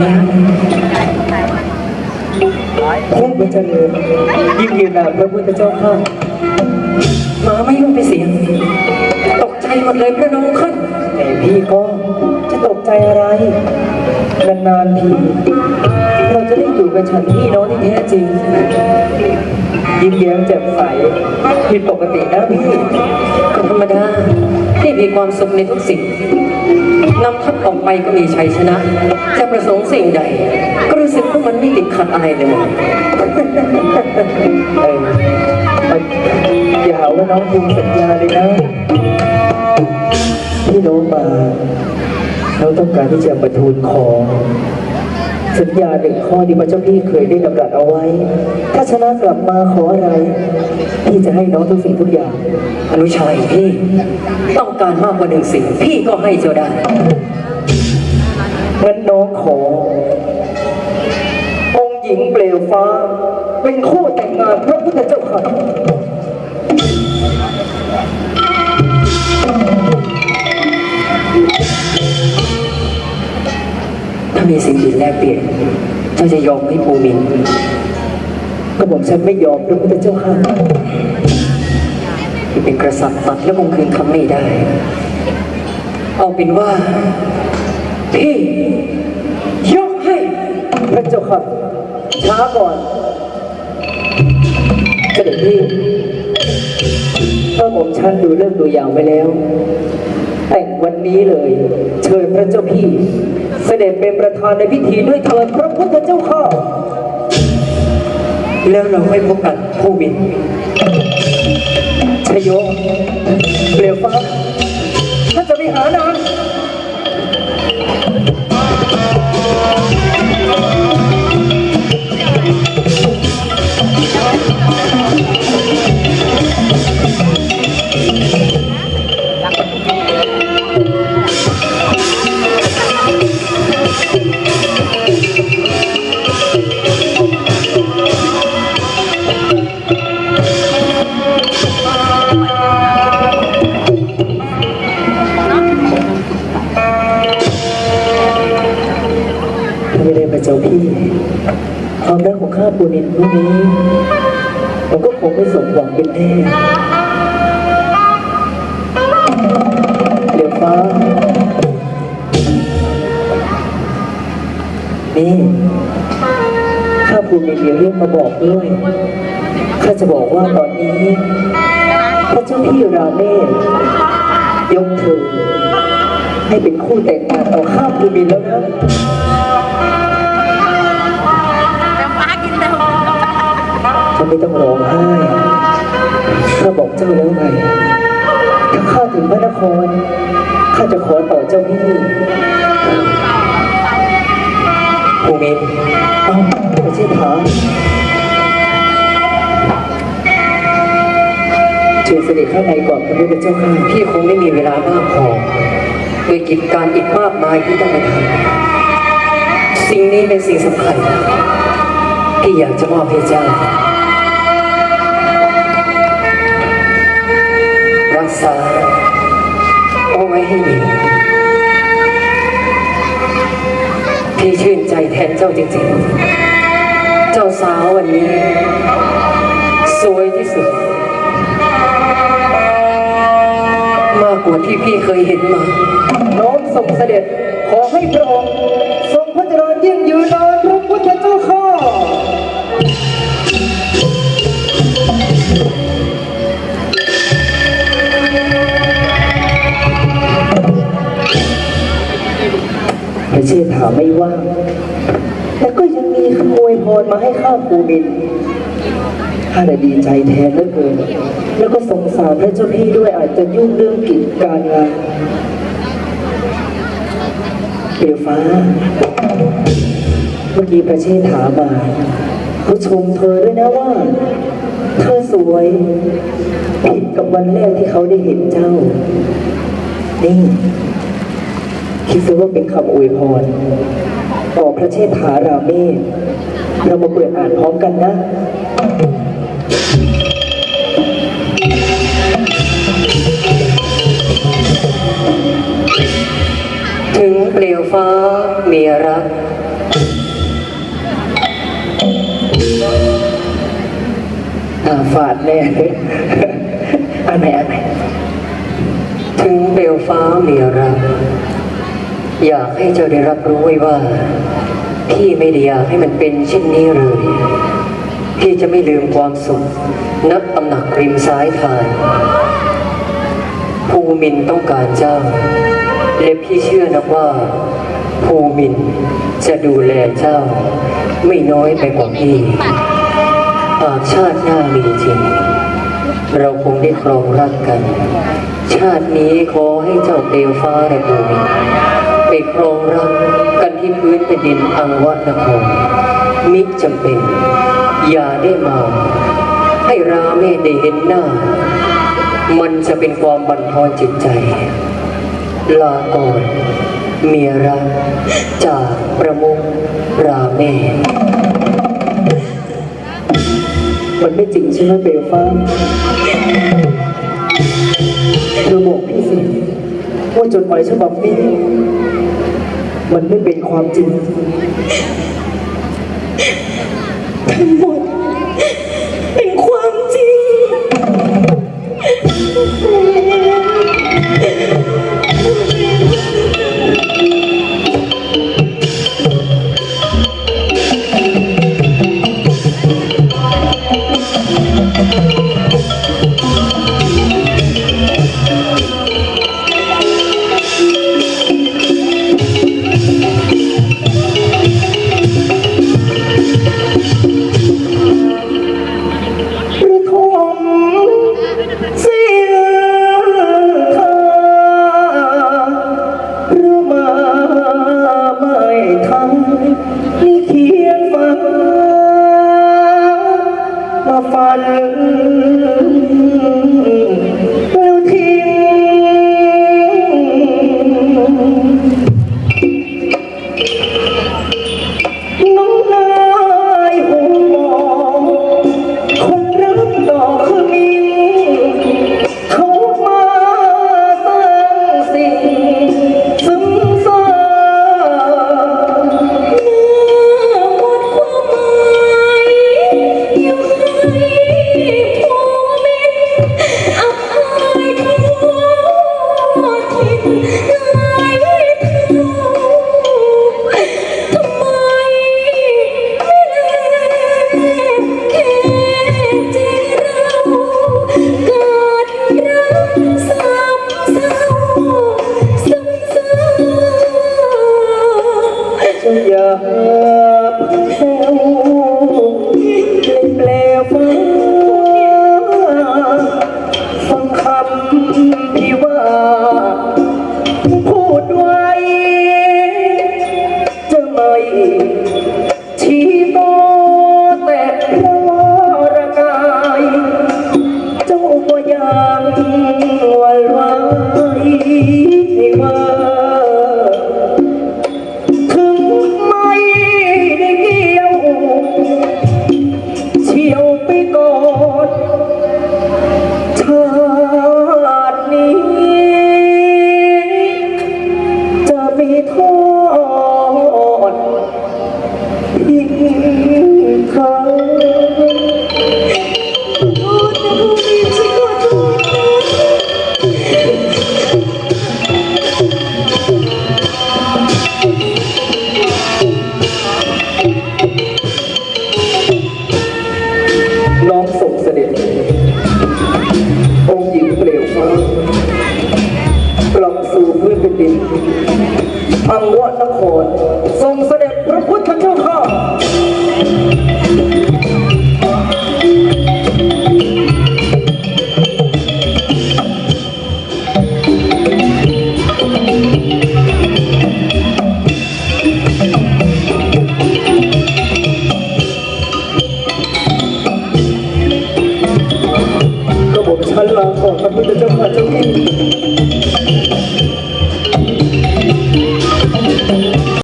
แล้วพุ่งไปเจริญยิ่งยืนนานพระพุทธเจ้าข้าหมาไม่รู้ไปเสียง ตกใจหมดเลยพระน้องขึ้นแต่พี่ก็จะตกใจอะไรนานๆทีเราจะได้อยู่กันฉันพี่น้องที่แท้จริง ยิ้มแย้มแจ่มใสผิดปกตินะพี่ก็ธรรมดาที่มีความสุขในทุกสิ่ง นำทัพออกไปก็มีชัยชนะ จะประสงค์สิ่งใด ก็รู้สึกว่ามันไม่ติดขัดอะไรเลยหมดเอออย่าหาว่าน้องภูมิสัญญาเลยนะที่น้องมาเราต้องการที่จะมาทูลขอ สัญญาหนึ่งข้อที่พระเจ้าพี่เคยได้กำหนดเอาไว้ ถ้าชนะกลับมาขออะไร ให้น้องทุกสิ่งทุกอย่าง อนุชัยพี่ต้องการมากกว่าหนึ่งสิ่ง พี่ก็ให้เจ้าได้งั้นน้องขอองค์หญิงเปลวฟ้า เป็นคู่แต่งงานพระพุทธเจ้าค่ะถ้ามีสิ่งอื่นแลกเปลี่ยนเจ้าจะยอมให้ภูมินก็บอกฉันไม่ยอมพระพุทธเจ้าค่ะ เป็นกษัตริย์ตัดและคงคืนคำไม่ได้ เอาเป็นว่า พี่ยกให้พระเจ้าค่ะช้าก่อนเสด็จพี่ถ้าผมฉันดูเรื่องดูอย่างไปแล้ว แต่งวันนี้เลย เชิญพระเจ้าพี่ เสด็จเป็นประธานในพิธีด้วยเถิดพระพุทธเจ้าค่ะแล้วเราไม่พบกันภูมิน ชโยเปลี่ยวฟ้าถ้านจะไปหานาง ความรักของข้าปูนินผู้นี้ผมก็คงไม่สมหวังเป็นแน่เดี๋ยวฟ้า นี่ข้าภูมิมีเรื่องมาบอกด้วยข้าจะบอกว่าตอนนี้พระเจ้าพี่ราเมศยกเธอให้เป็นคู่แต่งงานต่อข้าภูมินแล้วนะ ร้องไห้ข้าบอกเจ้าแล้วไงถ้าข้าถึงพระนครข้าจะขอต่อเจ้าพี่ภูมินเอ้าไม่ใช่ถามเชิญเสด็จข้างในก่อนพระพุทธเจ้าค่ะพี่คงไม่มีเวลามากพอด้วยกิจการอีกมากมายที่ต้องมาทำสิ่งนี้เป็นสิ่งสำคัญ ที่อยากจะมอบให้เจ้า ษาเอาไว้ให้ดีพี่ชื่นใจแทนเจ้าจริงๆ เจ้าสาววันนี้ สวยที่สุด มากกว่าที่พี่เคยเห็นมา น้อมส่งเสด็จขอให้พระองค์ทรงพระเจริญยิ่งยืนนานพระ เชษฐาไม่ว่างแต่ก็ยังมีขโมยพรมาให้ข้าภูมินข้าได้ดีใจแทนเหลือเกิน แล้วก็สงสารพระเจ้าพี่ด้วยอาจจะยุ่งเรื่องกิจการงานเปลวฟ้า เมื่อกี้ประเชษฐามาเขาชมเธอด้วยนะว่า เธอสวยผิดกับวันแรกที่เขาได้เห็นเจ้า นี่ คิดซะว่าเป็นคำอวยพรต่อพระเชษฐาราเมศเรามาเปิดอ่านพร้อมกันนะถึงเปลวฟ้าเมียรักอาฝาดแน่อันไหนอันไหนถึงเปลวฟ้าเมียรัก อยากให้เจ้าได้รับรู้ไว้ว่า พี่ไม่ได้อยากให้มันเป็นเช่นนี้เลย พี่จะไม่ลืมความสุขนักตำหนักริมซ้ายทานภูมินต้องการเจ้า และพี่เชื่อนะว่าภูมินจะดูแลเจ้า ไม่น้อยไปกว่าพี่หากชาติหน้ามีจริง เราคงได้ครองรักกัน ชาตินี้ขอให้เจ้าเปลวฟ้าและภูมิน ไปครองรักกันที่พื้นแผ่นดินอังวะนครมิจำเป็น อย่าได้มา ให้ราเมศได้เห็นหน้า มันจะเป็นความบั่นทอนจิตใจ ลาก่อนเมียรักจากประมุขราเมศมันไม่จริงใช่ไหมเบลฟ้าเธอบอกพี่สิว่าจดหมายฉบับนี้ มันไม่เป็นความจริง ทั้งหมด